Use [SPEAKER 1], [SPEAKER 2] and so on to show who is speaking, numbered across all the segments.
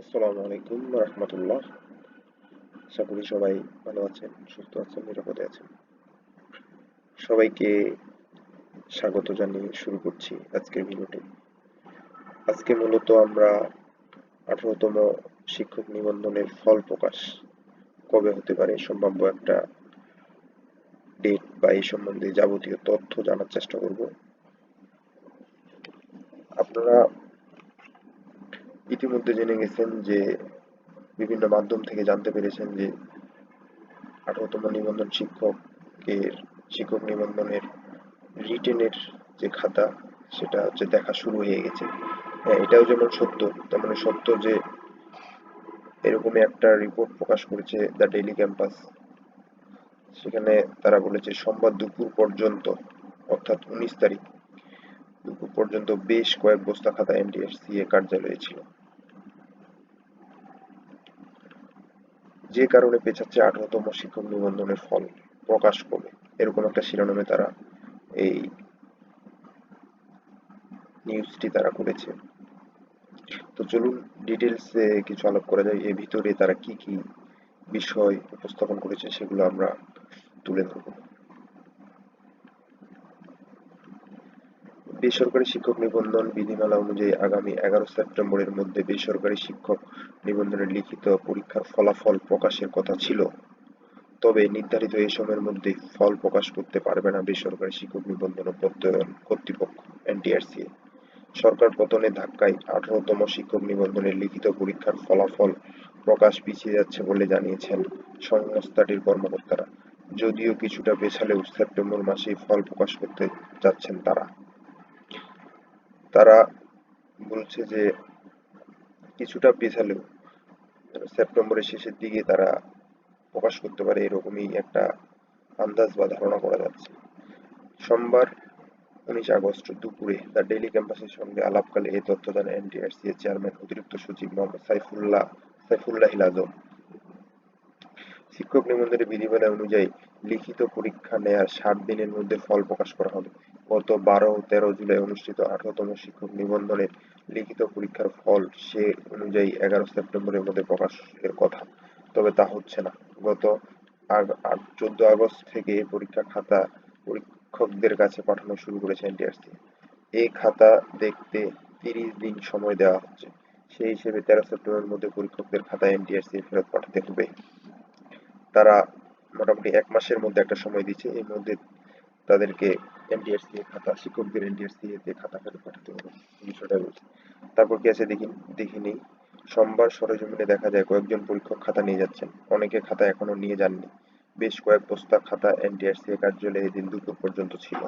[SPEAKER 1] আসসালামু আলাইকুম রহমতুল্লাহ। আশা করি সবাই ভালো আছেন, সুস্থ আছেন, নিরাপদে আছেন। সবাইকে স্বাগত জানিয়ে শুরু করছি আজকের ভিডিওটি। আজকে মূলত আমরা আঠারোতম শিক্ষক নিবন্ধনের ফল প্রকাশ কবে হতে পারে সম্ভাব্য একটা ডেট বা এই সম্বন্ধে যাবতীয় তথ্য জানার চেষ্টা করব। আপনারা ইতিমধ্যে জেনে গেছেন যে বিভিন্ন মাধ্যম থেকে জানতে পেরেছেন যে আঠারোতম নিবন্ধন শিক্ষকের, শিক্ষক নিবন্ধনের রিটেনের যে খাতা, সেটা হচ্ছে দেখা শুরু হয়ে গেছে। হ্যাঁ এটাও যেমন সত্য, তেমন সত্য যে এরকমই একটা রিপোর্ট প্রকাশ করেছে দ্য ডেইলি ক্যাম্পাস সেখানে তারা বলেছে, সোমবার দুপুর পর্যন্ত, অর্থাৎ উনিশ তারিখ, দুপুর পর্যন্ত বেশ কয়েক বস্তা খাতা এনটিএসসিএ কার্যালয়ে ছিল। যে কারণে পেছাচ্ছে আঠারোতম শিক্ষক নিবন্ধনের ফল প্রকাশ কমে। এরকম একটা শিরোনামে তারা এই নিউজটি তারা করেছে। তো চলুন ডিটেলসে কিছু আলাপ করা যায়। এর ভিতরে তারা কি কি বিষয় উপস্থাপন করেছে সেগুলো আমরা তুলে ধরব। বেসরকারি শিক্ষক নিবন্ধন বিধিমালা অনুযায়ী আগামী এগারো সেপ্টেম্বরের মধ্যে বেসরকারি শিক্ষক নিবন্ধনের লিখিত পরীক্ষার ফলাফল প্রকাশের কথা ছিল। তবে নির্ধারিত এই সময়ের মধ্যে ফল প্রকাশ করতে পারবে না বেসরকারি শিক্ষক নিবন্ধন ও প্রত্যয়ন কর্তৃপক্ষ, এনটিআরসি। সরকার পতনের ধাক্কায় আঠারোতম শিক্ষক নিবন্ধনের লিখিত পরীক্ষার ফলাফল প্রকাশ পিছিয়ে যাচ্ছে বলে জানিয়েছেন সংস্থাটির কর্মকর্তারা। যদিও কিছুটা পেছালেও সেপ্টেম্বর মাসেই ফল প্রকাশ করতে যাচ্ছেন তারা। তারা বলছে যে কিছুটা পেছালেও সেপ্টেম্বরের শেষের দিকে তারা প্রকাশ করতে পারে এরকমই একটা আন্দাজ বা ধারণা করা যাচ্ছে। সোমবার উনিশ আগস্ট দুপুরে দ্য ডেইলি ক্যাম্পাসের সঙ্গে আলাপকালে এই তথ্য জানান এনটিআরসি এর চেয়ারম্যান অতিরিক্ত সচিব মোহাম্মদ সাইফুল্লাহ সাইফুল্লাহ আজম। শিক্ষক নিবন্ধনের বিধিমালা অনুযায়ী লিখিত পরীক্ষা নেয়ার ষাট দিনের মধ্যে ফল প্রকাশ করা হবে। গত বারো ও তেরো জুলাই অনুষ্ঠিত আঠারোতম শিক্ষক নিবন্ধনের লিখিত পরীক্ষার ফল সে অনুযায়ী এগারো সেপ্টেম্বরের মধ্যে প্রকাশের কথা। তবে তা হচ্ছে না। গত চোদ্দ আগস্ট থেকে পরীক্ষা খাতা পরীক্ষকদের কাছে পাঠানো শুরু করেছে এনটিআরসি। এই খাতা দেখতে তিরিশ দিন সময় দেওয়া হচ্ছে। সেই হিসেবে তেরো সেপ্টেম্বরের মধ্যে পরীক্ষকদের খাতা এনটিআরসি ফেরত পাঠাতে হবে। তারা মোটামুটি এক মাসের মধ্যে একটা সময় দিচ্ছে এর মধ্যে তাদেরকে এনটিআরসি খাতা, শিক্ষকদের এনটিআরসি এতে খাতা ফেরত পাঠাতে হবে বিষয়টা বলছে তারপর কি আছে দেখি দেখিনি সোমবার সরেজমিনে দেখা যায় কয়েকজন পরীক্ষক খাতা নিয়ে যাচ্ছেন। অনেকে খাতা এখনও নিয়ে যাননি। বেশ কয়েক বস্তা খাতা এনটিআরসি কার্যালয়ে এদিন দুপুর পর্যন্ত ছিল।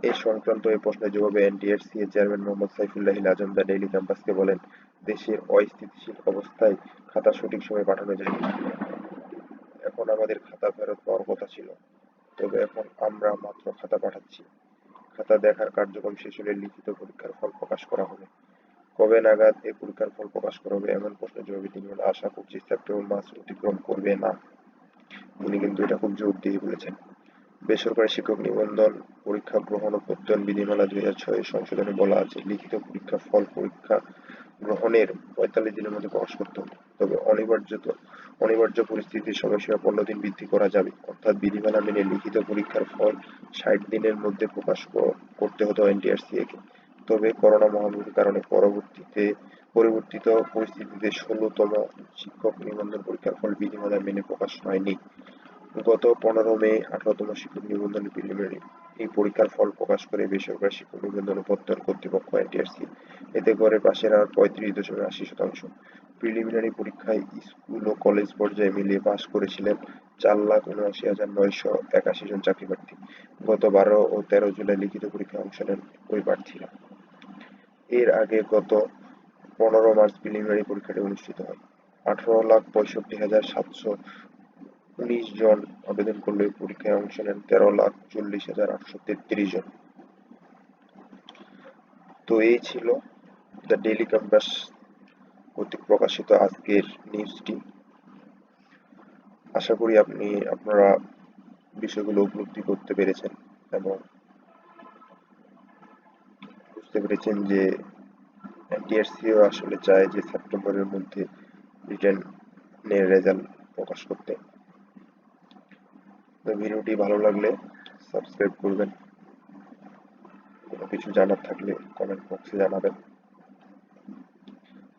[SPEAKER 1] এই সংক্রান্ত এই প্রশ্নের জবাবে এনটিআরসি এর chairman Mohammad Saifullah Azam the Daily ক্যাম্পাসকে বলেন, দেশের অস্থিতিশীল অবস্থায় খাতা সঠিক সময়ে পাঠানো যায়নি এখন আমাদের খাতা ফেরত পাওয়ার কথা ছিল। তবে এখন আমরা মাত্র খাতা পাঠাচ্ছি। খাতা দেখার কার্যক্রম শেষ হলে লিখিত পরীক্ষার ফল প্রকাশ করা হবে। কবে নাগাদ এই পরীক্ষার ফল প্রকাশ করা হবে এমন প্রশ্নের জবাবে তিনি বলে আশা করছি সেপ্টেম্বর মাস অতিক্রম করবে না। উনি কিন্তু এটা খুব জোর দিয়ে বলেছেন। বেসরকারি শিক্ষক নিবন্ধন পরীক্ষা গ্রহণ ও প্রত্যয়ন বিধিমালা দুই হাজার ছয় সংশোধনে বলা আছে, লিখিত পরীক্ষা ফল পরীক্ষা গ্রহণের পঁয়তাল্লিশ দিনের মধ্যে প্রকাশ করতে হবে। তবে অনিবার্য অনিবার্য পরিস্থিতির সময়সীমা পনেরো দিন বৃদ্ধি করা যাবে। অর্থাৎ বিধিমালা মেনে লিখিত পরীক্ষার ফল ষাট দিনের মধ্যে প্রকাশ করতে হতো এনটিআরসিএ কে তবে করোনা মহামারীর কারণে পরবর্তীতে পরিবর্তিত পরিস্থিতিতে ষোলতম শিক্ষক নিবন্ধন পরীক্ষার ফল বিধিমালা মেনে প্রকাশ হয়নি। গত পনেরো মে আঠারোতম শিক্ষক নিবন্ধন প্রিলিমিনারি এই পরীক্ষার ফল প্রকাশ করে বেসরকারি শিক্ষক নিবন্ধন প্রত্যয়ন কর্তৃপক্ষ এনটিআরসি। এতে করে পাশের আর পঁয়ত্রিশ দশমিক আশি শতাংশ প্রিলিমিনারি পরীক্ষায় স্কুল ও কলেজ পর্যায়ে মিলিয়ে পাশ করেছিলেন চার লাখ উনআশি হাজার নয়শো একাশি জন চাকরি প্রার্থী গত বারো ও তেরো জুলাই লিখিত পরীক্ষায় অংশ নেন ওই প্রার্থীরা। এর আগে গত পনেরো মার্চ প্রিলিমিনারি পরীক্ষাটি অনুষ্ঠিত হয়। আঠারো লাখ পঁয়ষট্টি হাজার সাতশো উনিশ জন আবেদন করলে পরীক্ষায় অংশ নেন তেরো লাখ চল্লিশ হাজার আটশো তেত্রিশ জন। তো এই ছিল দ্য ডেইলি ক্যাম্পাস কর্তৃক প্রকাশিত আজকের নিউজটি আশা করি আপনি, আপনারা বিষয়গুলো উপলব্ধি করতে পেরেছেন এবং বুঝতে পেরেছেন যে টিআরসিও আসলে চায় যে সেপ্টেম্বরের মধ্যে রিটার্নের রেজাল্ট প্রকাশ করতে। তো ভিডিওটি ভালো লাগলে সাবস্ক্রাইব করবেন। কোনো কিছু জানার থাকলে কমেন্ট বক্সে জানাবেন।